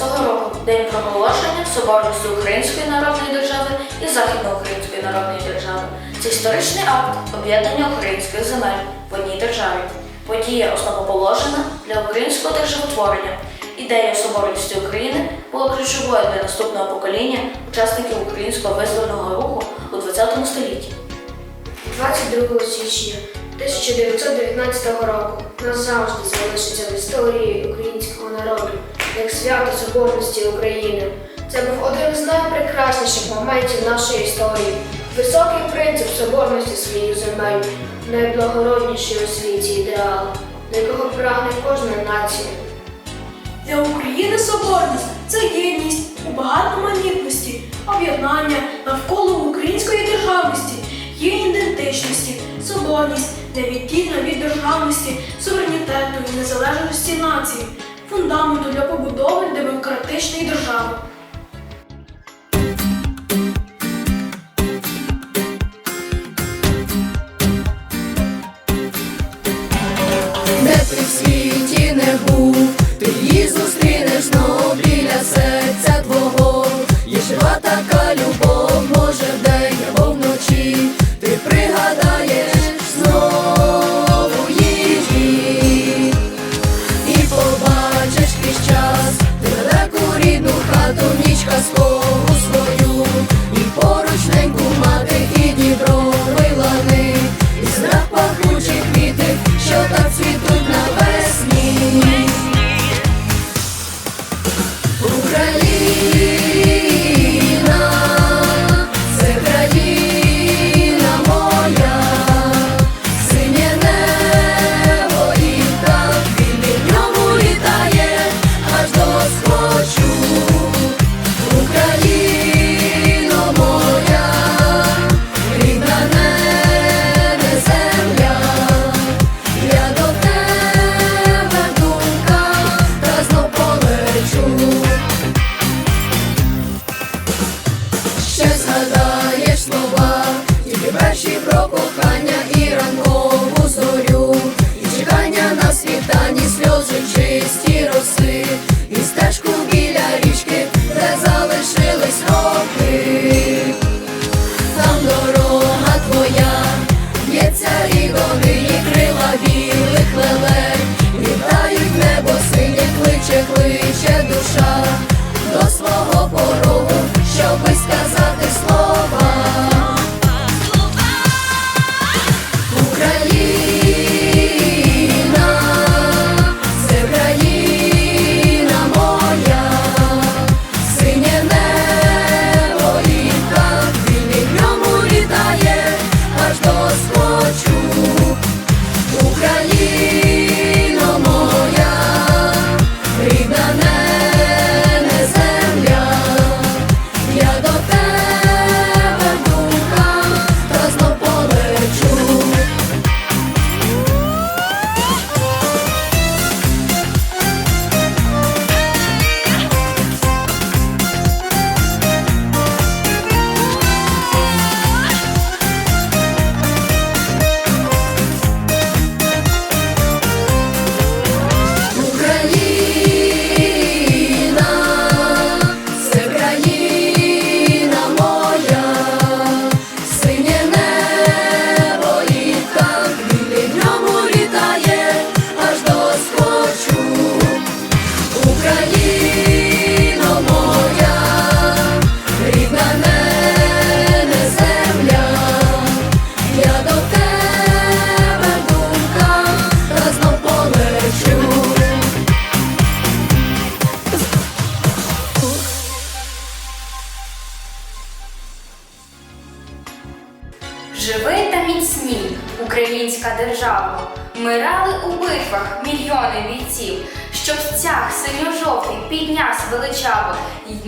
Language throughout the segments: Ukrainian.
1917 року День проголошення Соборності Української Народної Держави і Західноукраїнської Народної Держави. Це історичний акт об'єднання українських земель в одній державі. Подія основоположена для українського державотворення. Ідея соборності України була ключовою для наступного покоління учасників українського визвольного руху у ХХ столітті. 22 січня 1919 року назавжди залишиться в історії українського народу як свято Соборності України. Це був один з найпрекрасніших моментів нашої історії. Високий принцип соборності своїх земель, найблагородніший у світі ідеал, до якого прагне кожна нація. Для України соборність це єдність у багатоманітності, об'єднання навколо української державності, її ідентичності, соборність невіддільна від державності, суверенітету і незалежності нації, фундаменту для побудови демократичної держави.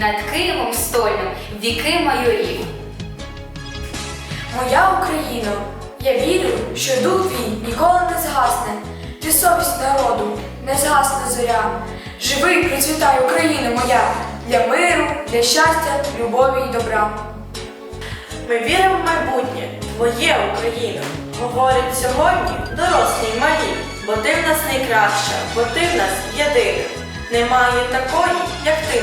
Над Києвом стольним віки майорів. Моя Україна, я вірю, що дух твій ніколи не згасне. Ти совість народу, не згасне зоря. Живи, процвітай, Україна моя, для миру, для щастя, любові й добра. Ми віримо в майбутнє, твоє Україна, говорить сьогодні дорослі й малі, бо ти в нас найкраща, бо ти в нас єдина. Немає такої, як ти.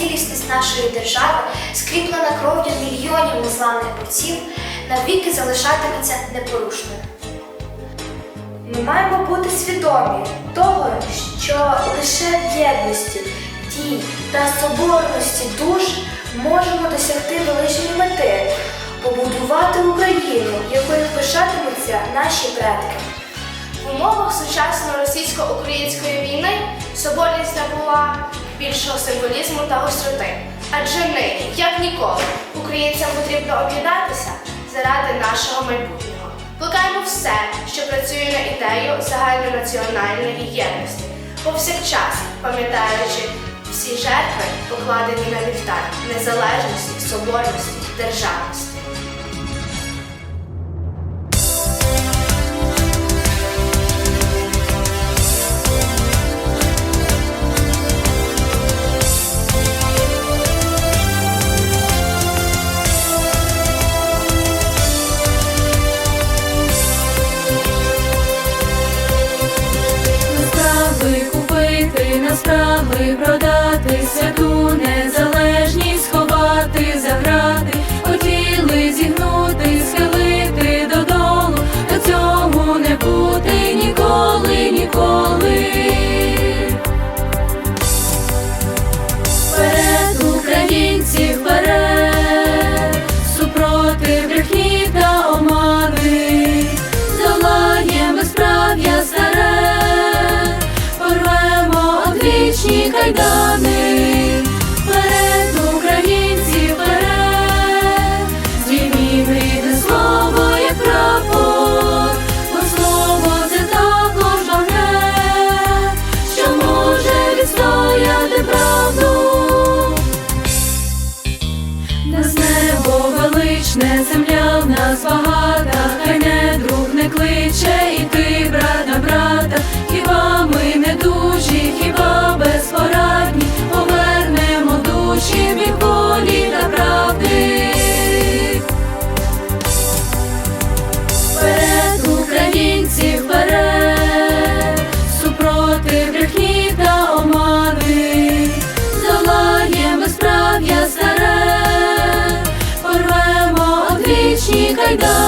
цілісність нашої держави, скріплена кров'ю мільйонів незламних борців, навіки залишатиметься непорушною. Ми маємо бути свідомі того, що лише в єдності, дій та соборності душ можемо досягти величної мети, побудувати Україну, якою пишатимуться наші предки. В умовах сучасної російсько-української війни соборність набула більшого символізму та гостроти. Адже ми, як ніколи, українцям потрібно об'єднатися заради нашого майбутнього. Плекаємо все, що працює на ідею загальнонаціональної єдності, повсякчас пам'ятаючи всі жертви, покладені на вівтар незалежності, соборності, державності. 开的 달달